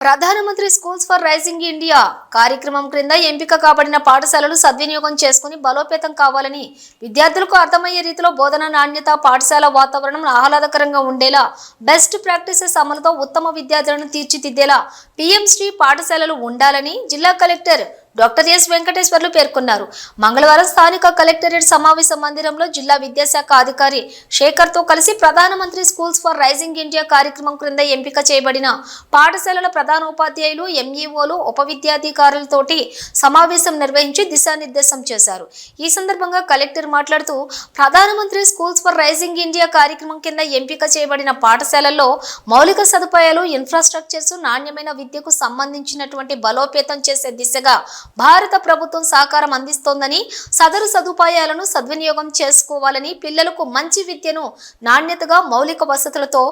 ప్రధానమంత్రి schools for rising India కార్యక్రమం క్రింద ఎంపిక కాబడిన పాఠశాలలు సద్వినియోగం చేసుకుని బలోపేతం కావాలని విద్యార్థులకు అర్థమయ్యే రీతిలో బోధన నాణ్యత పాఠశాల వాతావరణం ఆహ్లాదకరంగా ఉండేలా బెస్ట్ ప్రాక్టీసెస్ అమలుతో ఉత్తమ విద్యార్థులను తీర్చిదిద్దేలా పిఎం శ్రీ పాఠశాలలు ఉండాలని జిల్లా కలెక్టర్ డాక్టర్ ఎస్ వెంకటేశ్వర్లు పేర్కొన్నారు. మంగళవారం స్థానిక కలెక్టరేట్ సమావేశ మందిరంలో జిల్లా విద్యాశాఖ అధికారి శేఖర్తో కలిసి ప్రధానమంత్రి స్కూల్స్ ఫర్ రైజింగ్ ఇండియా కార్యక్రమం క్రింద ఎంపిక చేయబడిన పాఠశాలల ప్రధానోపాధ్యాయులు ఎంఈఓలు ఉప విద్యాధికారులతోటి సమావేశం నిర్వహించి దిశానిర్దేశం చేశారు. ఈ సందర్భంగా కలెక్టర్ మాట్లాడుతూ ప్రధానమంత్రి స్కూల్స్ ఫర్ రైజింగ్ ఇండియా కార్యక్రమం కింద ఎంపిక చేయబడిన పాఠశాలల్లో మౌలిక సదుపాయాలు ఇన్ఫ్రాస్ట్రక్చర్స్ నాణ్యమైన విద్యకు సంబంధించినటువంటి బలోపేతం చేసే దిశగా భారత ప్రభుత్వం సహకారం అందిస్తోందని సదరు సదుపాయాలను సద్వినియోగం చేసుకోవాలని పిల్లలకు మంచి విద్యను నాణ్యతగా మౌలిక వసతులతో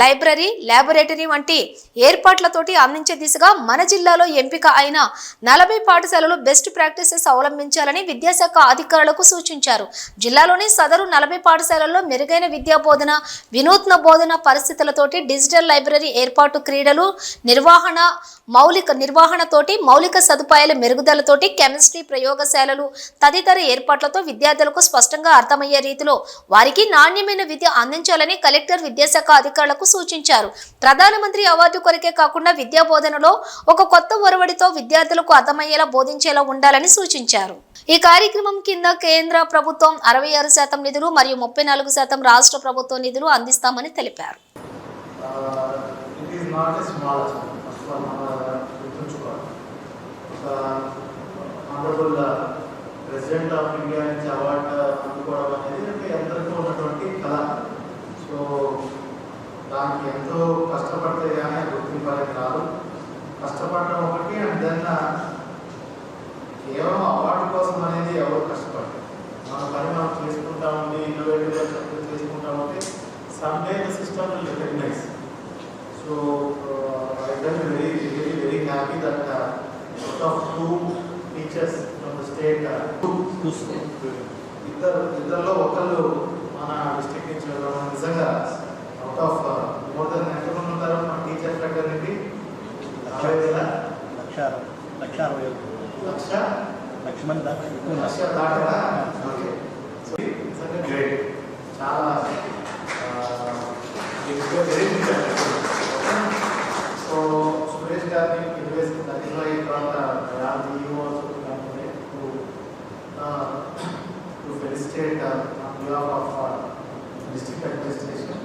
లైబ్రరీ ల్యాబొరేటరీ వంటి ఏర్పాట్లతోటి అందించే దిశగా మన జిల్లాలో ఎంపిక అయిన నలభై పాఠశాలలు బెస్ట్ ప్రాక్టీసెస్ అవలంబించాలని విద్యాశాఖ అధికారులకు సూచించారు. జిల్లాలోని సదరు నలభై పాఠశాలల్లో మెరుగైన విద్యా బోధన వినూత్న బోధన పరిస్థితులతోటి డిజిటల్ లైబ్రరీ ఏర్పాటు క్రీడలు నిర్వహణ మౌలిక నిర్వహణతోటి మౌలిక సదుపాయాలు మెరుగు మెరుగుదలతోటి కెమిస్ట్రీ ప్రయోగశాలలు తదితర ఏర్పాట్లతో విద్యార్థులకు స్పష్టంగా అర్థమయ్యే రీతిలో వారికి నాణ్యమైన విద్య అందించాలని కలెక్టర్ విద్యాశాఖ అధికారులకు సూచించారు. ప్రధానమంత్రి అవార్డు కొరకే కాకుండా విద్యా బోధనలో ఒక కొత్త ఒరవడితో విద్యార్థులకు అర్థమయ్యేలా బోధించేలా ఉండాలని సూచించారు. ఈ కార్యక్రమం కింద కేంద్ర ప్రభుత్వం అరవై ఆరు శాతం నిధులు మరియు ముప్పై నాలుగు శాతం రాష్ట్ర ప్రభుత్వ నిధులు అందిస్తామని తెలిపారు. It is not a small achievement first honorable president of India నుంచి అవార్డు అందుకోవడం అనేది అంటే అందరికీ ఉన్నటువంటి కళ. సో దానికి ఎంతో కష్టపడితే కానీ గుర్తింపు అనేది రాదు. కష్టపడడం ఒకటి అండ్ దెన్ కేవలం అవార్డు కోసం అనేది ఎవరు కష్టపడతారు మన పని మనం చేసుకుంటా ఉండి ఇన్నోవేటివ్గా చెప్పి చేసుకుంటా ఉంటే the system recognize so I I very very very happy that of two teachers from the state, uh, ఇద్దరు ఇద్దరిలో ఒకళ్ళు మన డిస్ట్రిక్ట్ నుంచి వెళ్ళడం నిజంగా అవుట్ ఆఫ్ మోర్ దెన్ ఎంతమంది ఉంటారు మన టీచర్స్ దగ్గర నుండి అరవై వేల. లక్ష? లక్ష అరవై. లక్ష లక్ష మంది. లక్ష దాటగా ఓకే. సో నిజంగా గ్రేట్ చాలా to on behalf of district administration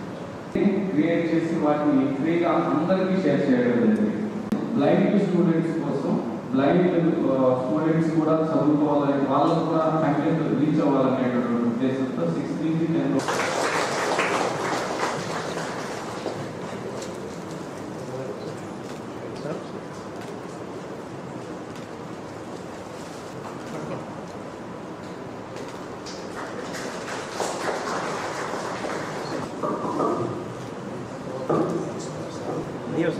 create చేసి వాటిని ఫ్రీగా అందరికీ షేర్ చేయడం జరిగింది. బ్లైండ్ స్టూడెంట్స్ కోసం బ్లైండ్ స్టూడెంట్స్ uh, కూడా చదువుకోవాలని వాళ్ళకు కూడా కంటెంట్ రీచ్ అవ్వాలనేటటువంటి ఉద్దేశంతో సిక్స్ నుంచి టెన్ Dios,